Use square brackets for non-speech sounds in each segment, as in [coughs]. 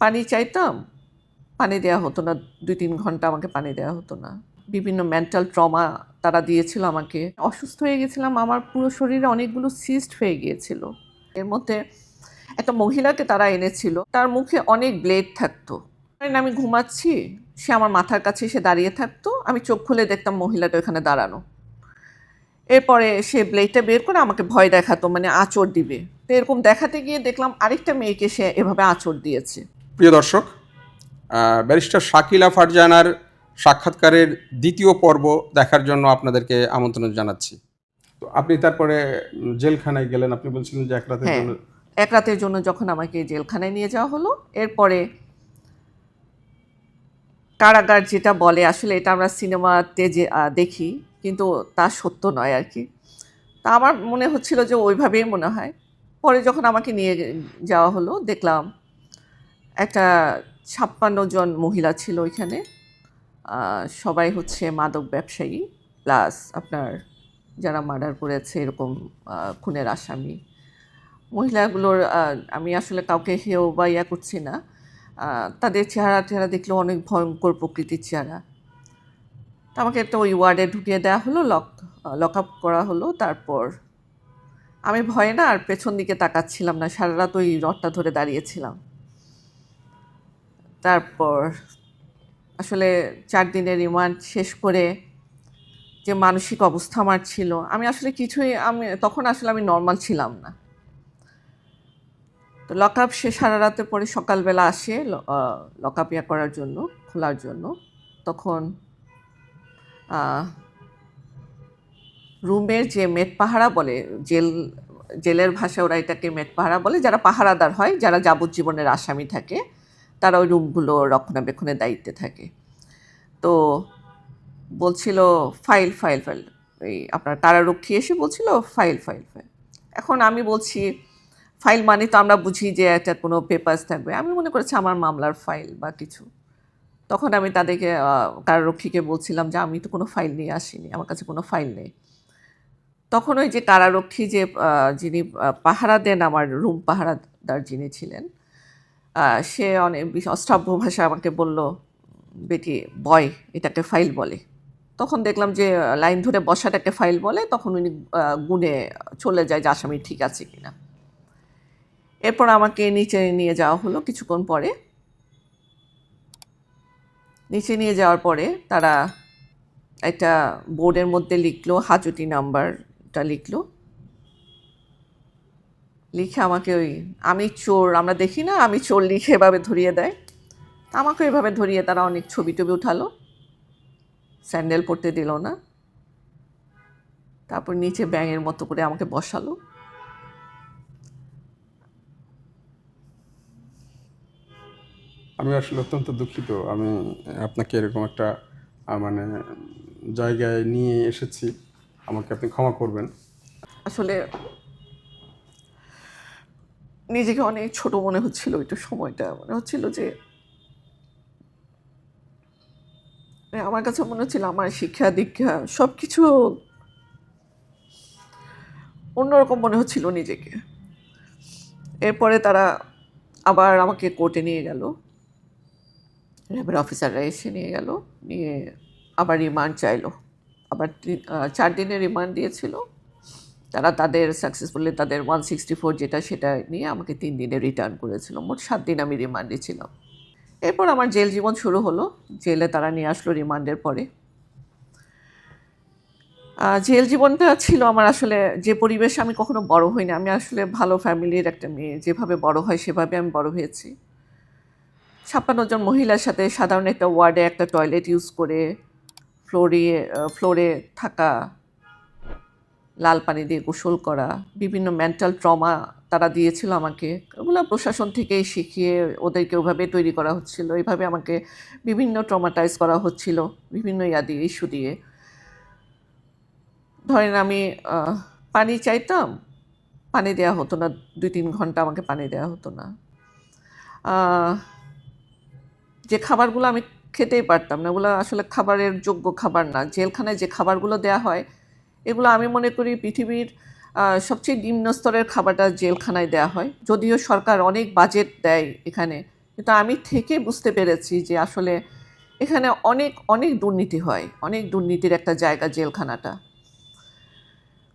পানি চাইতাম, পানি দেওয়া হতো না দুই তিন ঘণ্টা আমাকে পানি দেওয়া হতো না। বিভিন্ন মেন্টাল ট্রমা তারা দিয়েছিল আমাকে। অসুস্থ হয়ে গেছিলাম, আমার পুরো শরীরে অনেকগুলো সিস্ট হয়ে গিয়েছিল। এর মধ্যে একটা মহিলাকে তারা এনেছিল, তার মুখে অনেক ব্লেড থাকতো। আমি ঘুমাচ্ছি, সে আমার মাথার কাছে এসে দাঁড়িয়ে থাকতো, আমি চোখ খুলে দেখতাম মহিলাটা ওখানে দাঁড়ানো। এরপরে সে ব্লেডটা বের করে আমাকে ভয় দেখাতো মানে আঁচড় দিবে। তো এরকম দেখাতে গিয়ে দেখলাম আরেকটা মেয়েকে সে এভাবে আঁচড় দিয়েছে। প্রিয় দর্শক ব্যারিস্টার শাকিলা ফারজানার সাক্ষাৎকারের দ্বিতীয় পর্ব দেখার জন্য আপনাদেরকে আমন্ত্রণ জানাচ্ছি। তো আপনি তারপরে জেলখানায় গেলেন আপনি বলছিলেন যে এক রাতের হ্যাঁ জন্য এক রাতের জন্য যখন আমাকে জেলখানায় নিয়ে যাওয়া হলো এরপরে কারাগার যেটা বলে আসলে এটা আমরা সিনেমাতে যে দেখি কিন্তু তা সত্য নয় আর কি। তা আমার মনে হচ্ছিল যে ওইভাবেই মনে হয়। পরে যখন আমাকে নিয়ে যাওয়া হলো দেখলাম একটা ছাপ্পান্ন জন মহিলা ছিল ওইখানে। সবাই হচ্ছে মাদক ব্যবসায়ী, প্লাস আপনার যারা মার্ডার করেছে এরকম খুনের আসামি। মহিলাগুলোর আমি আসলে কাউকে হেও বা ইয়া করছি না। তাদের চেহারা চেহারা দেখলেও অনেক ভয়ঙ্কর প্রকৃতির চেহারা। তো আমাকে একটা ওই ওয়ার্ডে ঢুকিয়ে দেওয়া হলো, লক লক আপ করা হলো, তারপর আমি ভয়ে না আর পেছন দিকে তাকাচ্ছিলাম না, সারা রাত ওই রডটা ধরে দাঁড়িয়েছিলাম। তারপর আসলে চার দিনের রিমান্ড শেষ করে যে মানসিক অবস্থা আমার ছিল, আমি আসলে কিছুই, আমি, তখন আসলে আমি নর্মাল ছিলাম না। তো লক আপ সে সারা রাতে পরে সকালবেলা আসে লক আপ ইয়া করার জন্য, খোলার জন্য। তখন রুমের যে মেট পাহারা বলে, জেল, জেলের ভাষায় ওরা এটাকে মেট পাহারা বলে, যারা পাহারাদার হয়, যারা যাবজ্জীবনের আসামি থাকে তারা ওই রুমগুলো রক্ষণাবেক্ষণের দায়িত্বে থাকে। তো বলছিল, ফাইল ফাইল ফাইল। এই আপনার কারারক্ষী এসে বলছিল, ফাইল ফাইল ফাইল। এখন আমি বলছি, ফাইল মানে তো আমরা বুঝি যে একটা কোনো পেপার্স থাকবে। আমি মনে করেছি আমার মামলার ফাইল বা কিছু। তখন আমি তাদেরকে কারারক্ষীকে বলছিলাম যে, আমি তো কোনো ফাইল নিয়ে আসিনি, আমার কাছে কোনো ফাইল নেই। তখন ওই যে কারারক্ষী যে যিনি পাহারা দেন, আমার রুম পাহারাদার যিনি ছিলেন সে অনেক অষ্টাভ্য ভাষা আমাকে বলল, বেটি, বয়, এটাকে ফাইল বলে। তখন দেখলাম যে, লাইন ধরে বসাটাকে ফাইল বলে, তখন উনি গুনে চলে যায় যে আসামি ঠিক আছে কিনা। এরপর আমাকে নিচে নিয়ে যাওয়া হলো কিছুক্ষণ পরে। নিচে নিয়ে যাওয়ার পরে তারা একটা বোর্ডের মধ্যে লিখলো, হাজুটি নাম্বারটা লিখলো। লিখে আমাকে ওই আমি চোর আমরা দেখি না আমি চোর লিখে এভাবে ধরিয়ে দেয়। আমাকে এভাবে ধরিয়ে তারা অনেক ছবি টবি উঠালো। স্যান্ডেল পরতে দিল না। তারপর নিচে ব্যাঙের মতো করে আমাকে বসালো। আমি আসলে অত্যন্ত দুঃখিত। আমি আপনাকে এরকম একটা মানে জায়গায় নিয়ে এসেছি। আমাকে আপনি ক্ষমা করবেন। আসলে নিজেকে অনেক ছোট মনে হচ্ছিল ওইটা সময়টা। মনে হচ্ছিল যে মানে আমার কাছে মনে হচ্ছিল আমার শিক্ষা, দীক্ষা সব কিছু অন্যরকম মনে হচ্ছিল নিজেকে। এরপরে তারা আবার আমাকে কোর্টে নিয়ে গেল। র্যাবের অফিসাররা এসে নিয়ে গেল, নিয়ে আবার রিমান্ড চাইলো। আবার চার দিনের রিমান্ড দিয়েছিল। তারা তাদের সাকসেসফুলি তাদের ওয়ান সিক্সটি ফোর যেটা সেটা নিয়ে আমাকে তিন দিনে রিটার্ন করেছিল। মোট সাত দিন আমি রিমান্ডে ছিলাম। এরপর আমার জেল জীবন শুরু হলো। জেলে তারা নিয়ে আসলো রিমান্ডের পরে। জেল জীবনটা ছিল আমার আসলে যে পরিবেশে আমি কখনো বড় হইনি। আমি আসলে ভালো ফ্যামিলির একটা মেয়ে। যেভাবে বড় হয় সেভাবে আমি বড় হয়েছি। ছাপ্পান্ন জন মহিলার সাথে সাধারণ একটা ওয়ার্ডে একটা টয়লেট ইউজ করে ফ্লোরে ফ্লোরে থাকা লাল পানি দিয়ে গোসল করা, বিভিন্ন মেন্টাল ট্রমা তারা দিয়েছিল আমাকে। ওগুলো প্রশাসন থেকেই শিখিয়ে ওদেরকে ওভাবে তৈরি করা হচ্ছিল। এইভাবে আমাকে বিভিন্ন ট্রমাটাইজ করা হচ্ছিল, বিভিন্ন ইয়া দিয়ে ইস্যু দিয়ে। ধরেন আমি পানি চাইতাম, পানি দেওয়া হতো না দুই তিন ঘণ্টা আমাকে পানি দেওয়া হতো না। যে খাবারগুলো আমি খেতেই পারতাম না, ওগুলো আসলে খাবারের যোগ্য খাবার না। জেলখানায় যে খাবারগুলো দেওয়া হয় এগুলো আমি মনে করি পৃথিবীর সবচেয়ে নিম্ন স্তরের খাবারটা জেলখানায় দেওয়া হয়। যদিও সরকার অনেক বাজেট দেয় এখানে, কিন্তু আমি থেকে বুঝতে পেরেছি যে আসলে এখানে অনেক অনেক দুর্নীতি হয়, অনেক দুর্নীতির একটা জায়গা জেলখানাটা।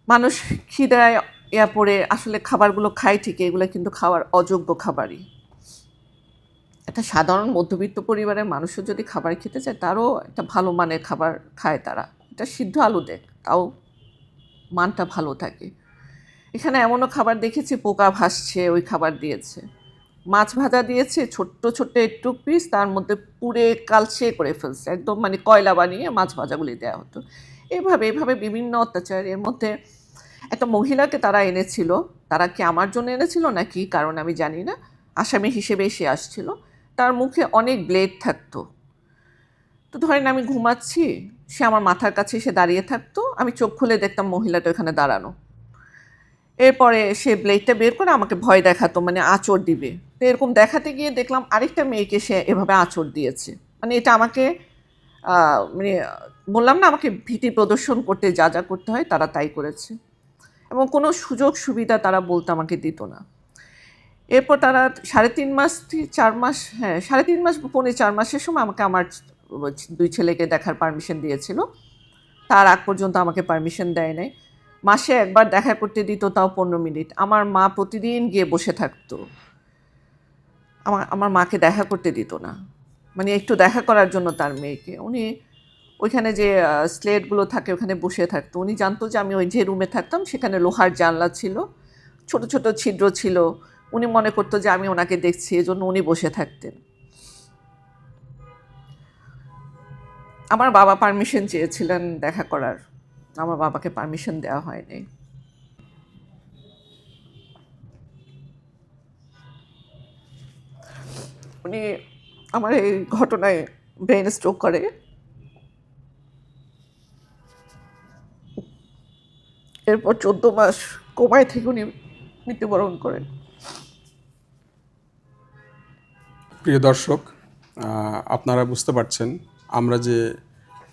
মানুষ খিদায় ইয়া পড়ে আসলে খাবারগুলো খায় ঠিকই, এগুলো কিন্তু খাওয়ার অযোগ্য খাবারই। একটা সাধারণ মধ্যবিত্ত পরিবারের মানুষও যদি খাবার খেতে চায়, তারও একটা ভালো মানের খাবার খায় তারা। এটা সিদ্ধ আলু দেখ, তাও মানটা ভালো থাকে। এখানে এমনও খাবার দেখেছি, পোকা ভাসছে, ওই খাবার দিয়েছে। মাছ ভাজা দিয়েছে, ছোট্ট ছোট্ট একটু পিস তার মধ্যে পুড়ে কালচে করে ফেলছে। একদম মানে কয়লা বানিয়ে মাছ ভাজাগুলি দেওয়া হতো। এভাবে এভাবে বিভিন্ন অত্যাচার এর মধ্যে একটা মহিলাকে তারা এনেছিল। তারা কি আমার জন্য এনেছিল না কি কারণ আমি জানি না। আসামি হিসেবে সে আসছিল। তার মুখে অনেক ব্লেড থাকতো। তো ধরেন আমি ঘুমাচ্ছি সে আমার মাথার কাছে এসে দাঁড়িয়ে থাকতো, আমি চোখ খুলে দেখতাম মহিলাটা ওখানে দাঁড়ানো। এরপরে সে ব্লেডটা বের করে আমাকে ভয় দেখাতো মানে আঁচড় দিবে। তো এরকম দেখাতে গিয়ে দেখলাম আরেকটা মেয়েকে সে এভাবে আঁচড় দিয়েছে। মানে এটা আমাকে মানে বললাম না, আমাকে ভীতি প্রদর্শন করতে যা যা করতে হয় তারা তাই করেছে। এবং কোনো সুযোগ সুবিধা তারা বলতে আমাকে দিত না। এরপর তারা সাড়ে তিন মাস, চার মাস হ্যাঁ সাড়ে তিন মাস পৌনে চার মাসের সময় আমাকে আমার দুই ছেলেকে দেখার পারমিশন দিয়েছিল। তার আগ পর্যন্ত আমাকে পারমিশন দেয় নাই। মাসে একবার দেখা করতে দিত, তাও পনেরো মিনিট। আমার মা প্রতিদিন গিয়ে বসে থাকতো। আমার আমার মাকে দেখা করতে দিত না। মানে একটু দেখা করার জন্য তার মেয়েকে। উনি ওইখানে যে স্লেটগুলো থাকে, ওখানে বসে থাকতো। উনি জানতো যে আমি ওই যে রুমে থাকতাম, সেখানে লোহার জানলা ছিল। ছোট ছোট ছিদ্র ছিল। উনি মনে করতো যে আমি ওনাকে দেখছি, এজন্য উনি বসে থাকতেন। আমার বাবা পারমিশন চেয়েছিলেন দেখা করার। আমার বাবাকে পারমিশন দেওয়া হয়নি। উনি আমার এই ঘটনায় ব্রেন স্ট্রোক করে। এরপর চোদ্দ মাস কোমায় থেকে উনি মৃত্যুবরণ করেন। প্রিয় দর্শক আপনারা বুঝতে পারছেন আমরা যে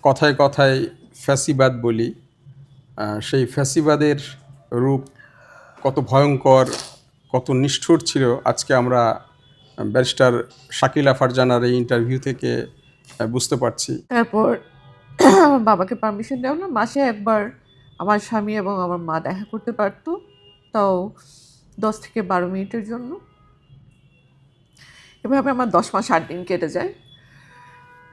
কথায় কথায় ফ্যাসিবাদ বলি সেই ফ্যাসিবাদের রূপ কত ভয়ঙ্কর, কত নিষ্ঠুর ছিল। আজকে আমরা ব্যারিস্টার শাকিলা ফারজানার এই ইন্টারভিউ থেকে বুঝতে পারছি। তারপর [coughs] বাবাকে পারমিশন দেওয়া না মাসে একবার আমার স্বামী এবং আমার মা দেখা করতে পারতো, তাও দশ থেকে বারো মিনিটের জন্য। এভাবে আমার দশ মাস আট দিন কেটে যায়।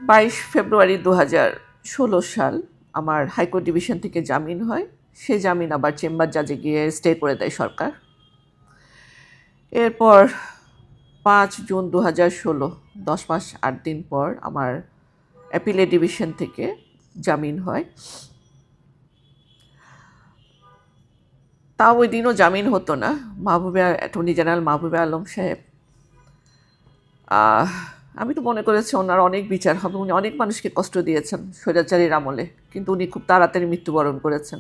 বাইশ ফেব্রুয়ারি দু হাজার ষোলো সাল আমার হাইকোর্ট ডিভিশন থেকে জামিন হয়। সে জামিন আবার চেম্বার জাজে গিয়ে স্টে করে দেয় সরকার। এরপর পাঁচ জুন দু হাজার ষোলো, দশ মাস আট দিন পর আমার অ্যাপিলে ডিভিশন থেকে জামিন হয়। তাও ওই দিনও জামিন হতো না। মাহবুবে অ্যাটর্নি জেনারেল মাহবুবে আলম সাহেব আমি তো মনে করেছি ওনার অনেক বিচার হবে, উনি অনেক মানুষকে কষ্ট দিয়েছেন স্বৈরাচারীর আমলে, কিন্তু উনি খুব তাড়াতাড়ি মৃত্যুবরণ করেছেন।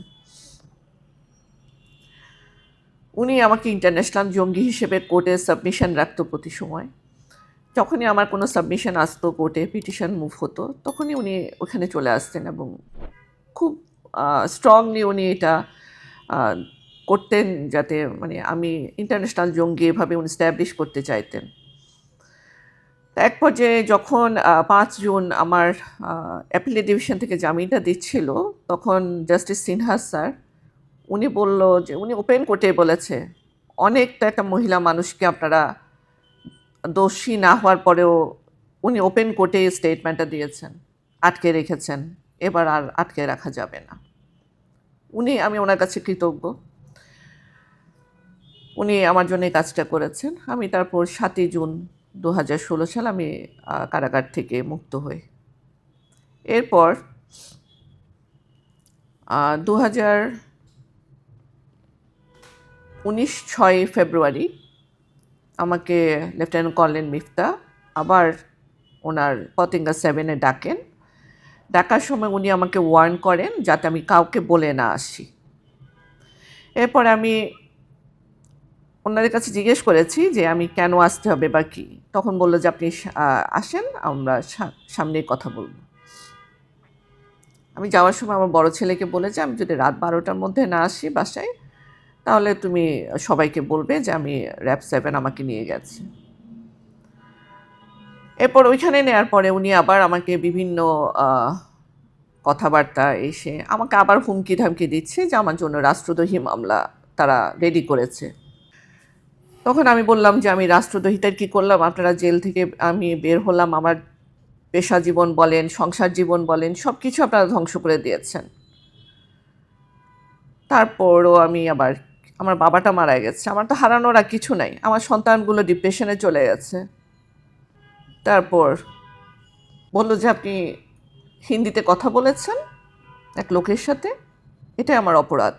উনি আমাকে ইন্টারন্যাশনাল জঙ্গি হিসেবে কোর্টে সাবমিশন রাখতো প্রতি সময়। যখনই আমার কোনো সাবমিশন আসতো কোর্টে, পিটিশন মুভ হতো, তখনই উনি ওখানে চলে আসতেন এবং খুব স্ট্রংলি উনি এটা করতেন যাতে মানে আমি ইন্টারন্যাশনাল জঙ্গি এভাবে উনি স্ট্যাবলিশ করতে চাইতেন। এক পর্যায়ে যখন পাঁচ জুন আমার অ্যাপিলে ডিভিশন থেকে জামিনটা দিচ্ছিল, তখন জাস্টিস সিনহা স্যার, উনি বলল যে, উনি ওপেন কোর্টে বলেছে, অনেকটা একটা মহিলা মানুষকে আপনারা দোষী না হওয়ার পরেও উনি ওপেন কোর্টে স্টেটমেন্টটা দিয়েছেন, আটকে রেখেছেন, এবার আর আটকে রাখা যাবে না। উনি, আমি ওনার কাছে কৃতজ্ঞ। উনি আমার জন্য কাজটা করেছেন, আমি তারপর সাতই জুন দু হাজার ষোলো সাল আমি কারাগার থেকে মুক্ত হই। এরপর দু হাজার উনিশ ছয় ফেব্রুয়ারি আমাকে লেফটেন্যান্ট কর্নেল মিফতা আবার ওনার পতেঙ্গা সেভেনে ডাকেন। ডাকার সময় উনি আমাকে ওয়ার্ন করেন যাতে আমি কাউকে বলে না আসি। এরপর আমি ওনাদের কাছে জিজ্ঞেস করেছি যে আমি কেন আসতে হবে বা কি। তখন বলল যে, আপনি আসেন, আমরা সামনে কথা বলব। আমি যাওয়ার সময় আমার বড় ছেলেকে বলেছি আমি যদি রাত বারোটার মধ্যে না আসি বাসায়, তাহলে তুমি সবাইকে বলবে যে, আমি র্যাপ সেভেন আমাকে নিয়ে গেছে। এরপর ওইখানে নেওয়ার পরে উনি আবার আমাকে বিভিন্ন কথাবার্তা এসে আমাকে আবার হুমকি ধামকি দিচ্ছে যে, আমার জন্য রাষ্ট্রদ্রোহী মামলা তারা রেডি করেছে। তখন আমি বললাম যে, আমি রাষ্ট্রদ্রোহিতার কী করলাম? আপনারা জেল থেকে আমি বের হলাম, আমার পেশা জীবন বলেন, সংসার জীবন বলেন সব কিছু আপনারা ধ্বংস করে দিয়েছেন। তারপরও আমি আবার, আমার বাবাটা মারা গেছে। আমার তো হারানোর আর কিছু নাই। আমার সন্তানগুলো ডিপ্রেশনে চলে গেছে। তারপর বলল যে, আপনি হিন্দিতে কথা বলেছেন এক লোকের সাথে? এটাই আমার অপরাধ।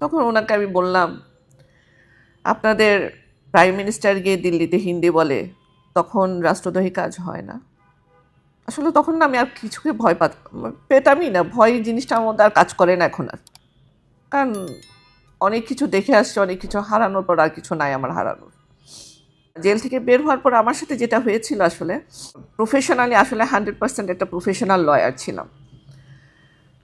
তখন ওনাকে আমি বললাম আপনাদের প্রাইম মিনিস্টার গিয়ে দিল্লিতে হিন্দি বলে, তখন রাষ্ট্রদ্রোহী কাজ হয় না। আসলে তখন না আমি আর কিছুকে ভয় পাত, পেতামই না, ভয় জিনিসটা আমার আর কাজ করে না এখন আর। কারণ অনেক কিছু দেখে আসছে, অনেক কিছু হারানোর পর আর কিছু নাই আমার হারানোর। জেল থেকে বের হওয়ার পর আমার সাথে যেটা হয়েছিল আসলে প্রফেশনালি আসলে হান্ড্রেড পার্সেন্ট একটা প্রফেশনাল লয়ার ছিলাম।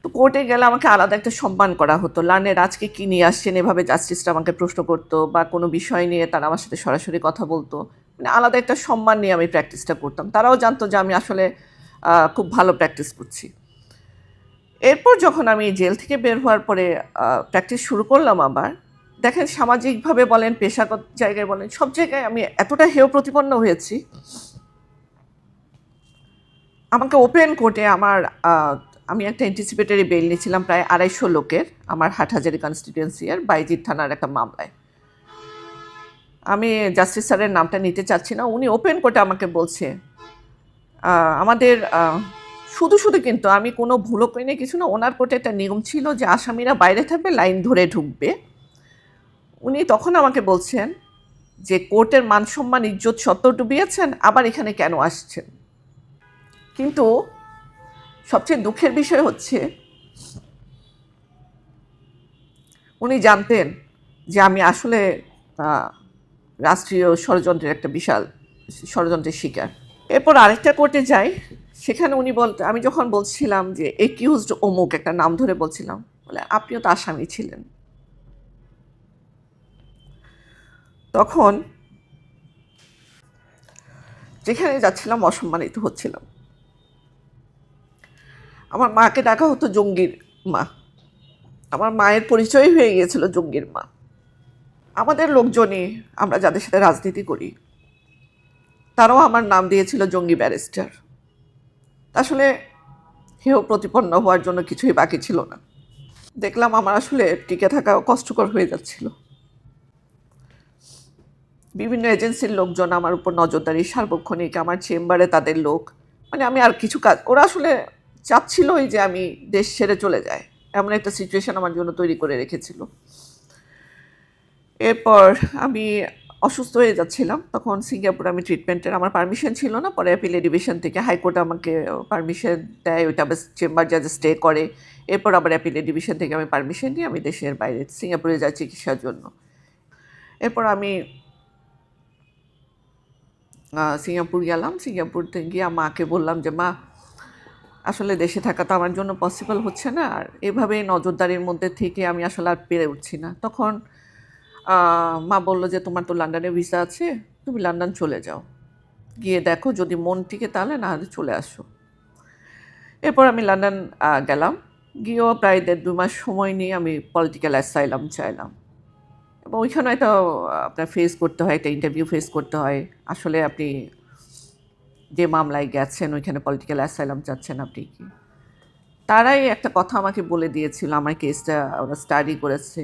তো কোর্টে গেলে আমাকে আলাদা একটা সম্মান করা হতো। লার্নের আজকে কী নিয়ে আসছেন? এভাবে জাস্টিসটা আমাকে প্রশ্ন করতো বা কোনো বিষয় নিয়ে তারা আমার সাথে সরাসরি কথা বলতো। মানে আলাদা একটা সম্মান নিয়ে আমি প্র্যাকটিসটা করতাম। তারাও জানতো যে আমি আসলে খুব ভালো প্র্যাকটিস করছি। এরপর যখন আমি জেল থেকে বের হওয়ার পরে প্র্যাকটিস শুরু করলাম আবার, দেখেন সামাজিকভাবে বলেন, পেশাগত জায়গায় বলেন, সব জায়গায় আমি এতটা হেয় প্রতিপন্ন হয়েছি। আমাকে ওপেন কোর্টে আমার আমি একটা অ্যান্টিসিপেটরি বেল নিয়েছিলাম প্রায় আড়াইশো লোকের আমার হাটহাজারি কনস্টিটিউয়েন্সি আর বাইজিৎ থানার একটা মামলায়। আমি জাস্টিস স্যারের নামটা নিতে চাচ্ছি না, উনি ওপেন কোর্টে আমাকে বলছে আমাদের শুধু শুধু কিন্তু আমি কোনো ভুলও করি কিছু না, ওনার কোর্টে একটা নিয়ম ছিল যে আসামিরা বাইরে থাকবে, লাইন ধরে ঢুকবে। উনি তখন আমাকে বলছেন যে কোর্টের মান সম্মান, ইজ্জত সত্য ডুবিয়েছেন, আবার এখানে কেন আসছেন? কিন্তু সবচেয়ে দুঃখের বিষয় হচ্ছে, উনি জানতেন যে আমি আসলে রাষ্ট্রীয় ষড়যন্ত্রের একটা বিশাল ষড়যন্ত্রের শিকার। এরপর আরেকটা কোর্টে যাই, সেখানে উনি বলতে, আমি যখন বলছিলাম যে একিউজড অমুক একটা নাম ধরে বলছিলাম, বলে আপনিও তো আসামি ছিলেন। তখন যেখানে যাচ্ছিলাম, অসম্মানিত হচ্ছিলাম। আমার মাকে ডাকা হতো জঙ্গির মা। আমার মায়ের পরিচয় হয়ে গিয়েছিল জঙ্গির মা। আমাদের লোকজনই আমরা যাদের সাথে রাজনীতি করি, তারাও আমার নাম দিয়েছিল জঙ্গি ব্যারিস্টার। আসলে হেয় প্রতিপন্ন হওয়ার জন্য কিছুই বাকি ছিল না। দেখলাম আমার আসলে টিকে থাকা কষ্টকর হয়ে যাচ্ছিল। বিভিন্ন এজেন্সির লোকজন আমার উপর নজরদারি, সার্বক্ষণিক আমার চেম্বারে তাদের লোক মানে আমি আর কিছু কাজ, ওরা আসলে চাচ্ছিলই যে আমি দেশ ছেড়ে চলে যাই। এমন একটা সিচুয়েশন আমার জন্য তৈরি করে রেখেছিল। এরপর আমি অসুস্থ হয়ে যাচ্ছিলাম। তখন সিঙ্গাপুরে আমি ট্রিটমেন্টের আমার পারমিশন ছিল না। পরে অ্যাপিলে ডিভিশন থেকে হাইকোর্ট আমাকে পারমিশন দেয়। ওইটা আবার চেম্বার জাজ স্টে করে। এরপর আবার অ্যাপিলে ডিভিশন থেকে আমি পারমিশন নিয়ে আমি দেশের বাইরে, সিঙ্গাপুরে যাই চিকিৎসার জন্য। এরপর আমি সিঙ্গাপুর গেলাম। সিঙ্গাপুর থেকে গিয়ে মাকে বললাম যে, মা আসলে দেশে থাকা তো আমার জন্য পসিবল হচ্ছে না। আর এভাবে নজরদারির মধ্যে থেকে আমি আসলে আর পেরে উঠছি না। তখন মা বলল যে, তোমার তো লন্ডনে ভিসা আছে, তুমি লন্ডন চলে যাও। গিয়ে দেখো, যদি মন টিকে তাহলে, না হলে চলে আসো। এরপর আমি লন্ডন গেলাম। গিয়েও প্রায় দেড় দু মাস সময় নিয়ে আমি পলিটিক্যাল অ্যাসাইলাম চাইলাম। এবং ওইখানে একটা আপনার ফেস করতে হয়, একটা ইন্টারভিউ ফেস করতে হয়। আসলে আপনি যে মামলায় গেছেন, ওইখানে পলিটিক্যাল অ্যাসাইলাম চাচ্ছেন আপনি কি? তারাই একটা কথা আমাকে বলে দিয়েছিল, আমার কেসটা ওরা স্টাডি করেছে।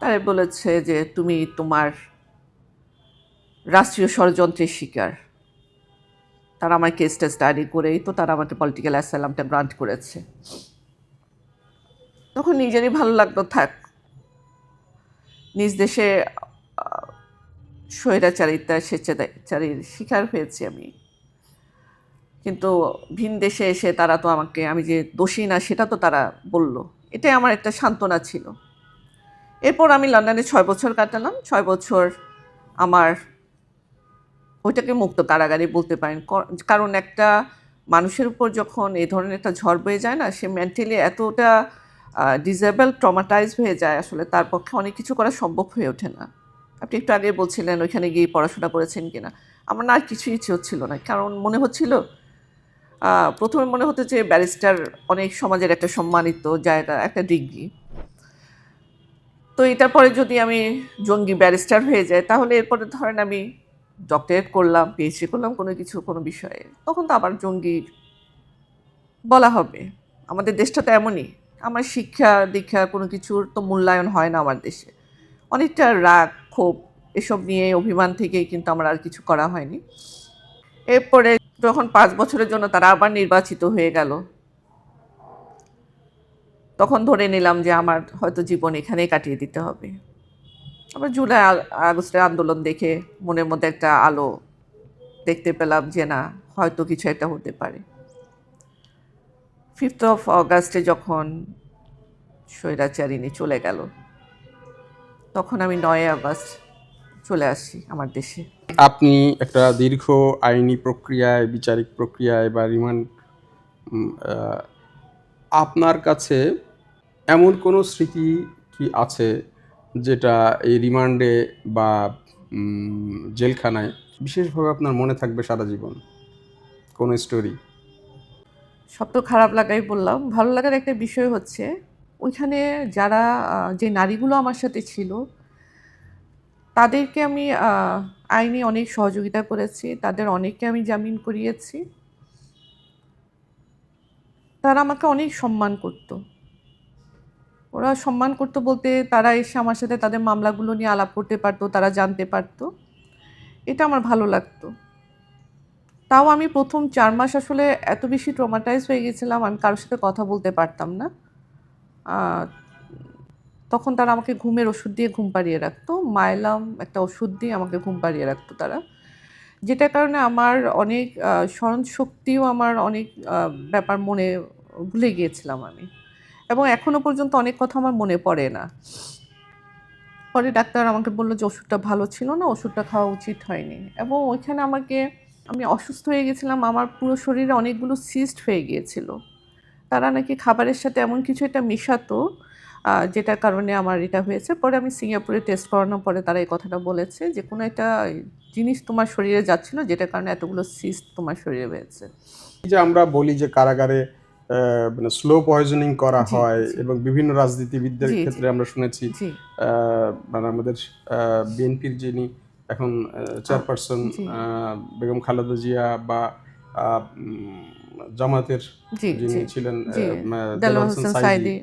তারাই বলেছে যে, তুমি তোমার রাষ্ট্রীয় ষড়যন্ত্রের শিকার। তারা আমার কেসটা স্টাডি করেই তো তারা আমাকে পলিটিক্যাল অ্যাসাইলামটা গ্রান্ট করেছে। তখন নিজেরই ভালো লাগতো থাক, নিজ দেশে স্বৈরাচারিতা স্বেচ্ছাচারীর শিকার হয়েছি আমি। কিন্তু ভিন দেশে এসে তারা তো আমাকে, আমি যে দোষী না, সেটা তো তারা বলল। এটাই আমার একটা সান্ত্বনা ছিল। এরপর আমি লন্ডনে ছয় বছর কাটালাম। ছয় বছর আমার ওইটাকে মুক্ত কারাগারে বলতে পারেন। কারণ একটা মানুষের উপর যখন এই ধরনের একটা ঝড় বয়ে যায় না, সে মেন্টালি এতটা ডিজেবল ট্রমাটাইজ হয়ে যায় আসলে, তার পক্ষে অনেক কিছু করা সম্ভব হয়ে ওঠে না। আপনি একটু আগে বলছিলেন, ওইখানে গিয়ে পড়াশোনা করেছেন কিনা? আমার না আর কিছু ইচ্ছে হচ্ছিল না। কারণ মনে হচ্ছিল প্রথমে মনে হতো যে ব্যারিস্টার অনেক সমাজের একটা সম্মানিত জায়গা একটা ডিগ্রি। তো এটার পরে যদি আমি জঙ্গি ব্যারিস্টার হয়ে যাই, তাহলে এরপরে ধরেন আমি ডক্টরেট করলাম পিএইচডি করলাম কোনো কিছু, কোনো বিষয়ে। তখন তো আবার জঙ্গি বলা হবে। আমাদের দেশটা তো এমনই। আমার শিক্ষা, দীক্ষা কোনো কিছুর তো মূল্যায়ন হয় না আমার দেশে। অনেকটা রাগ, ক্ষোভ, এসব নিয়ে অভিমান থেকেই কিন্তু আমার আর কিছু করা হয়নি। এরপরে যখন পাঁচ বছরের জন্য তারা আবার নির্বাচিত হয়ে গেল। তখন ধরে নিলাম যে আমার হয়তো জীবন এখানেই কাটিয়ে দিতে হবে। আবার জুলাই আগস্টের আন্দোলন দেখে মনের মধ্যে একটা আলো দেখতে পেলাম যে না, হয়তো কিছু একটা হতে পারে। ফিফথ অফ অগাস্টে যখন স্বৈরাচারিণী চলে গেল, তখন আমি নয় আগস্ট চলে আসি আমার দেশে। আপনি একটা দীর্ঘ আইনি প্রক্রিয়ায়, বিচারিক প্রক্রিয়ায় বা রিমান্ড আপনার কাছে এমন কোনো স্মৃতি কি আছে যেটা এই রিমান্ডে বা জেলখানায় বিশেষভাবে আপনার মনে থাকবে সারা জীবন? কোনো স্টোরি? সব তো খারাপ লাগাই বললাম। ভালো লাগার একটা বিষয় হচ্ছে, ওইখানে যারা যে নারীগুলো আমার সাথে ছিল তাদেরকে আমি আইনি অনেক সহযোগিতা করেছি, তাদের অনেককে আমি জামিন করিয়েছি। তারা আমাকে অনেক সম্মান করতো। ওরা সম্মান করতো বলতে তারা এসে আমার সাথে তাদের মামলাগুলো নিয়ে আলাপ করতে পারতো, তারা জানতে পারতো। এটা আমার ভালো লাগতো। তাও আমি প্রথম চার মাস আসলে এত বেশি ট্রমাটাইজ হয়ে গেছিলাম, আমি কারোর সাথে কথা বলতে পারতাম না। তখন তারা আমাকে ঘুমের ওষুধ দিয়ে ঘুম পাড়িয়ে রাখতো। মাইলাম একটা ওষুধ দিয়ে আমাকে ঘুম পাড়িয়ে রাখতো তারা। যেটার কারণে আমার অনেক স্মরণ শক্তিও আমার অনেক ব্যাপার মনে ভুলে গিয়েছিলাম আমি। এবং এখনও পর্যন্ত অনেক কথা আমার মনে পড়ে না। পরে ডাক্তার আমাকে বলল যে, ওষুধটা ভালো ছিল না, ওষুধটা খাওয়া উচিত হয়নি। এবং ওইখানে আমাকে, আমি অসুস্থ হয়ে গেছিলাম আমার পুরো শরীরে অনেকগুলো সিস্ট হয়ে গিয়েছিল। তারা নাকি খাবারের সাথে এমন কিছু একটা মেশাতো যেটার কারণে আমার এটা হয়েছে। পরে আমি সিঙ্গাপুরে টেস্ট করানোর পরে তারা এই কথাটা বলেছে যে কোনো একটা জিনিস তোমার শরীরে যাচ্ছিল যেটার কারণে এতগুলো সিস্ট তোমার শরীরে হয়েছে। এই যে আমরা বলি যে কারাগারে মানে স্লো পয়জনিং করা হয় এবং বিভিন্ন রাজনীতিবিদদের। ক্ষেত্রে আমরা শুনেছি মানে আমাদের বিএনপির যিনি এখন চেয়ারপারসন। বেগম খালেদা জিয়া বা জামাতের যিনি ছিলেন। সাইদি।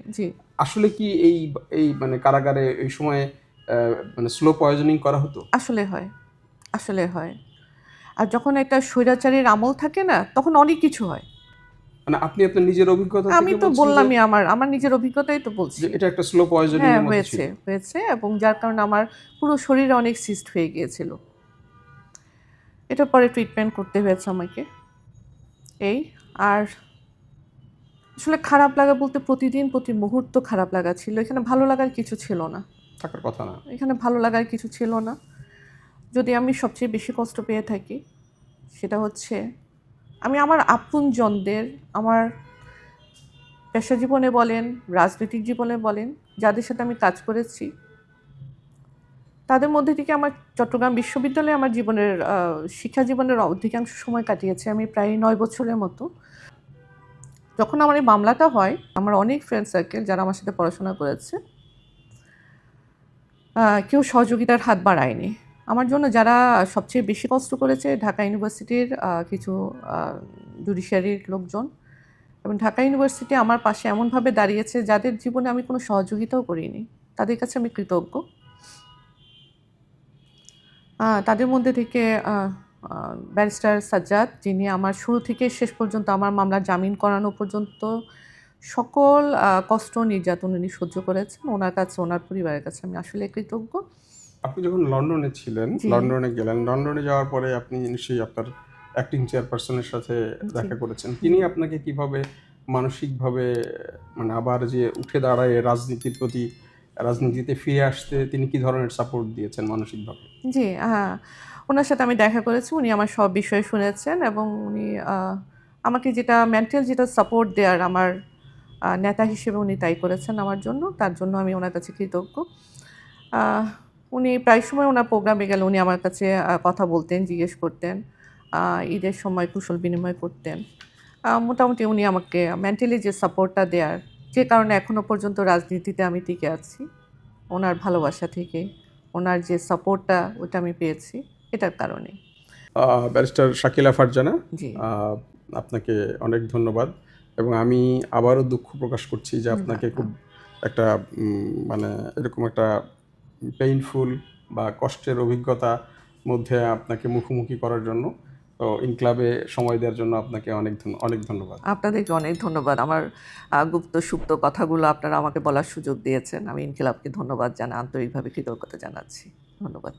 আসলে কি এই এই মানে কারাগারে এই সময় মানে স্লো পয়জনিং করা হতো? আসলে হয় আসলে হয়। আর যখন একটা স্বৈরাচারীর আমল থাকে না তখন অনেক কিছু হয়। মানে আপনি আপনার নিজের অভিজ্ঞতা আমি তো বললামই আমার আমার নিজের অভিজ্ঞতাই তো বলছি। এটা একটা স্লো পয়জনিং হ্যাঁ হয়েছে হয়েছে এবং যার কারণে আমার পুরো শরীরে অনেক সিস্ট হয়ে গিয়েছিল। এটার পরে ট্রিটমেন্ট করতে হয়েছে আমাকে। এই আর আসলে খারাপ লাগা বলতে প্রতিদিন প্রতি মুহূর্ত খারাপ লাগা ছিল। এখানে ভালো লাগার কিছু ছিল না। থাকার কথা না। এখানে ভালো লাগার কিছু ছিল না। যদি আমি সবচেয়ে বেশি কষ্ট পেয়ে থাকি সেটা হচ্ছে আমি আমার আপনজনদের আমার পেশা জীবনে বলেন রাজনৈতিক জীবনে বলেন যাদের সাথে আমি কাজ করেছি তাদের মধ্যে থেকে আমার চট্টগ্রাম বিশ্ববিদ্যালয়ে আমার জীবনের শিক্ষা জীবনের অধিকাংশ সময় কাটিয়েছি। আমি প্রায় নয় বছরের মতো। যখন আমার এই মামলাটা হয়, আমার অনেক ফ্রেন্ড সার্কেল যারা আমার সাথে পড়াশোনা করেছে কেউ সহযোগিতার হাত বাড়ায়নি। আমার জন্য যারা সবচেয়ে বেশি কষ্ট করেছে ঢাকা ইউনিভার্সিটির কিছু জুডিশিয়ারির লোকজন এবং ঢাকা ইউনিভার্সিটি আমার পাশে এমনভাবে দাঁড়িয়েছে যাদের জীবনে আমি কোনো সহযোগিতাও করিনি। তাদের কাছে আমি কৃতজ্ঞ। তাদের মধ্যে থেকে ব্যারিস্টার সাজ্জাদ যিনি আমার শুরু থেকে শেষ পর্যন্ত আমার মামলা জামিন করানো পর্যন্ত সকল কষ্ট নির্যাতন উনি সহ্য করেছেন। ওনার কাছে ওনার পরিবারের কাছে আমি আসলে কৃতজ্ঞ। আপনি যখন লন্ডনে ছিলেন লন্ডনে গেলেন লন্ডনে যাওয়ার পরে আপনি নিশ্চয়ই আপনার অ্যাক্টিং চেয়ারপারসনের সাথে দেখা করেছেন। তিনি আপনাকে কীভাবে মানসিকভাবে মানে আবার যে উঠে দাঁড়ায় রাজনীতির প্রতি রাজনীতিতে ফিরে আসতে তিনি কি ধরনের সাপোর্ট দিয়েছেন মানসিকভাবে? জি হ্যাঁ। ওনার সাথে আমি দেখা করেছি, উনি আমার সব বিষয়ে শুনেছেন এবং উনি আমাকে যেটা মেন্টাল যেটা সাপোর্ট দেওয়ার আমার নেতা হিসেবে উনি তাই করেছেন আমার জন্য, তার জন্য আমি ওনার কাছে কৃতজ্ঞ। উনি প্রায় সময় ওনার প্রোগ্রামে গেলে উনি আমার কাছে কথা বলতেন, জিজ্ঞেস করতেন ঈদের সময় কুশল বিনিময় করতেন। মোটামুটি উনি আমাকে মেন্টালি যে সাপোর্টটা দেওয়ার যে কারণে এখনও পর্যন্ত রাজনীতিতে আমি টিকে আছি, ওনার ভালোবাসা থেকে, ওনার যে সাপোর্টটা ওটা আমি পেয়েছি। এটার কারণে। ব্যারিস্টার শাকিলা ফারজানা আপনাকে অনেক ধন্যবাদ এবং আমি আবারও দুঃখ প্রকাশ করছি যে আপনাকে খুব একটা মানে এরকম একটা পেইনফুল বা কষ্টের অভিজ্ঞতা মধ্যে আপনাকে মুখোমুখি করার জন্য। তো ইনক্লাবে সময় দেওয়ার জন্য আপনাকে অনেক অনেক ধন্যবাদ। আপনাদেরকে অনেক ধন্যবাদ। আমার গুপ্ত সুপ্ত কথাগুলো আপনারা আমাকে বলার সুযোগ দিয়েছেন। আমি ইনকিলাবকে ধন্যবাদ জানা আন্তরিকভাবে কৃতজ্ঞতা জানাচ্ছি। ধন্যবাদ।